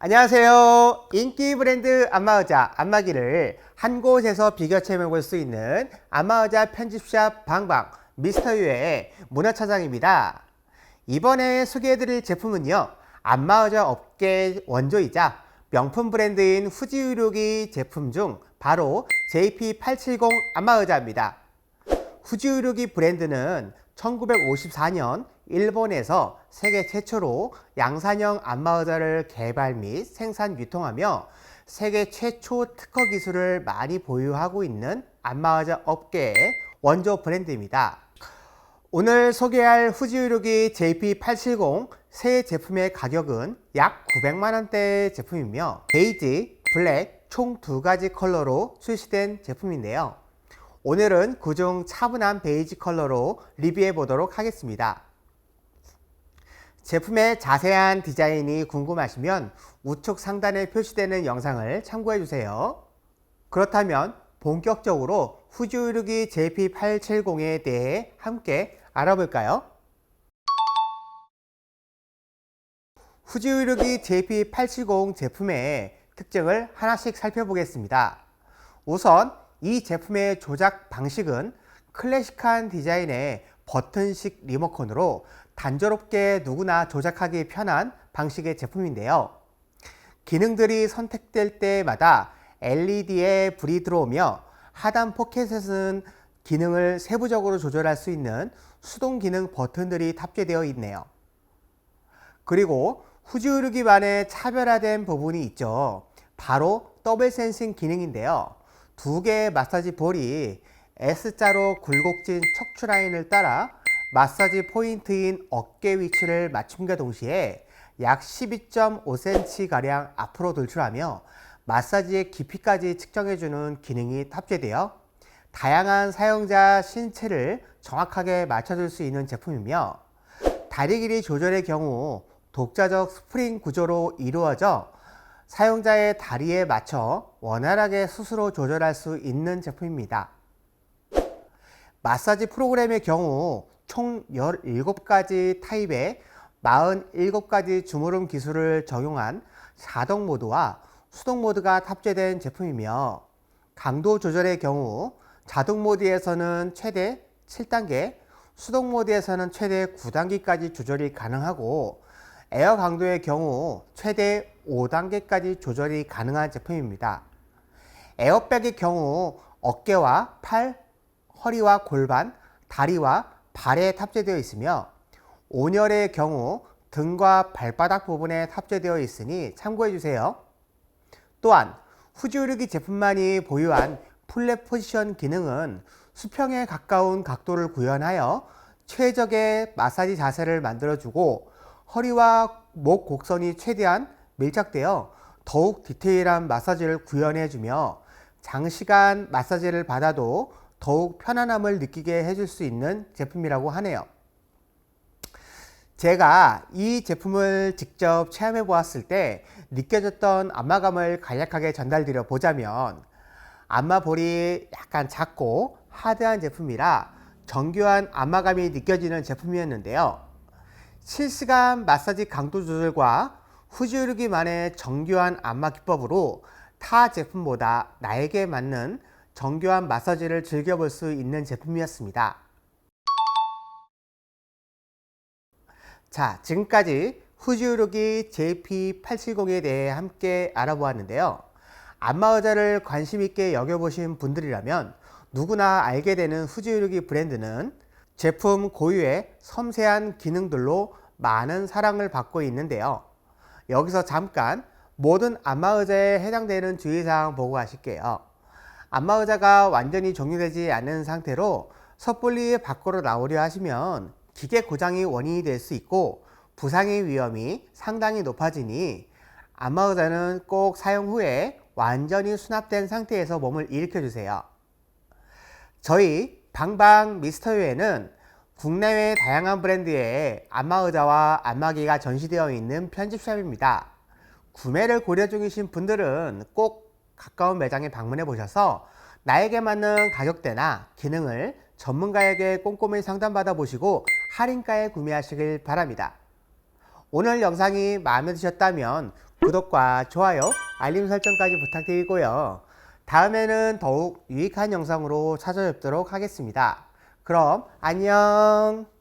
안녕하세요. 인기 브랜드 안마의자 안마기를 한 곳에서 비교 체험해 볼 수 있는 안마의자 편집샵 방방 미스터 유의 문화차장입니다. 이번에 소개해드릴 제품은요. 안마의자 업계 원조이자 명품 브랜드인 후지의료기 제품 중 바로 JP870 안마의자입니다. 후지의료기 브랜드는 1954년 일본에서 세계 최초로 양산형 안마의자를 개발 및 생산 유통하며 세계 최초 특허 기술을 많이 보유하고 있는 안마의자 업계의 원조 브랜드입니다. 오늘 소개할 후지 의료기 JP870 새 제품의 가격은 약 900만원대 제품이며 베이지, 블랙 총 두 가지 컬러로 출시된 제품인데요. 오늘은 그중 차분한 베이지 컬러로 리뷰해 보도록 하겠습니다. 제품의 자세한 디자인이 궁금하시면 우측 상단에 표시되는 영상을 참고해 주세요. 그렇다면 본격적으로 후지의료기 JP870에 대해 함께 알아볼까요? 후지의료기 JP870 제품의 특징을 하나씩 살펴보겠습니다. 우선 이 제품의 조작 방식은 클래식한 디자인의 버튼식 리모컨으로 단조롭게 누구나 조작하기 편한 방식의 제품인데요. 기능들이 선택될 때마다 LED에 불이 들어오며 하단 포켓에는 기능을 세부적으로 조절할 수 있는 수동 기능 버튼들이 탑재되어 있네요. 그리고 후지르기만의 차별화된 부분이 있죠. 바로 더블 센싱 기능인데요. 두 개의 마사지 볼이 S자로 굴곡진 척추 라인을 따라 마사지 포인트인 어깨 위치를 맞춤과 동시에 약 12.5cm 가량 앞으로 돌출하며 마사지의 깊이까지 측정해주는 기능이 탑재되어 다양한 사용자 신체를 정확하게 맞춰줄 수 있는 제품이며 다리 길이 조절의 경우 독자적 스프링 구조로 이루어져 사용자의 다리에 맞춰 원활하게 스스로 조절할 수 있는 제품입니다. 마사지 프로그램의 경우 총 17가지 타입의 47가지 주무름 기술을 적용한 자동 모드와 수동 모드가 탑재된 제품이며 강도 조절의 경우 자동 모드에서는 최대 7단계, 수동 모드에서는 최대 9단계까지 조절이 가능하고 에어 강도의 경우 최대 5단계까지 조절이 가능한 제품입니다. 에어백의 경우 어깨와 팔, 허리와 골반, 다리와 발에 탑재되어 있으며 온열의 경우 등과 발바닥 부분에 탑재되어 있으니 참고해 주세요. 또한 후지르기 제품만이 보유한 플랫 포지션 기능은 수평에 가까운 각도를 구현하여 최적의 마사지 자세를 만들어주고 허리와 목 곡선이 최대한 밀착되어 더욱 디테일한 마사지를 구현해주며 장시간 마사지를 받아도 더욱 편안함을 느끼게 해줄 수 있는 제품이라고 하네요. 제가 이 제품을 직접 체험해 보았을 때 느껴졌던 안마감을 간략하게 전달드려 보자면 안마볼이 약간 작고 하드한 제품이라 정교한 안마감이 느껴지는 제품이었는데요. 실시간 마사지 강도 조절과 후지르기만의 정교한 안마 기법으로 타 제품보다 나에게 맞는 정교한 마사지를 즐겨볼 수 있는 제품이었습니다. 자, 지금까지 후지르기 JP870에 대해 함께 알아보았는데요. 안마의자를 관심있게 여겨보신 분들이라면 누구나 알게 되는 후지르기 브랜드는 제품 고유의 섬세한 기능들로 많은 사랑을 받고 있는데요. 여기서 잠깐 모든 안마의자에 해당되는 주의사항 보고 가실게요. 안마 의자가 완전히 종료되지 않은 상태로 섣불리 밖으로 나오려 하시면 기계 고장이 원인이 될 수 있고 부상의 위험이 상당히 높아지니 안마 의자는 꼭 사용 후에 완전히 수납된 상태에서 몸을 일으켜 주세요. 저희 방방 미스터유에는 국내외 다양한 브랜드의 안마 의자와 안마기가 전시되어 있는 편집샵입니다. 구매를 고려 중이신 분들은 꼭 가까운 매장에 방문해 보셔서 나에게 맞는 가격대나 기능을 전문가에게 꼼꼼히 상담받아 보시고 할인가에 구매하시길 바랍니다. 오늘 영상이 마음에 드셨다면 구독과 좋아요, 알림 설정까지 부탁드리고요. 다음에는 더욱 유익한 영상으로 찾아뵙도록 하겠습니다. 그럼 안녕!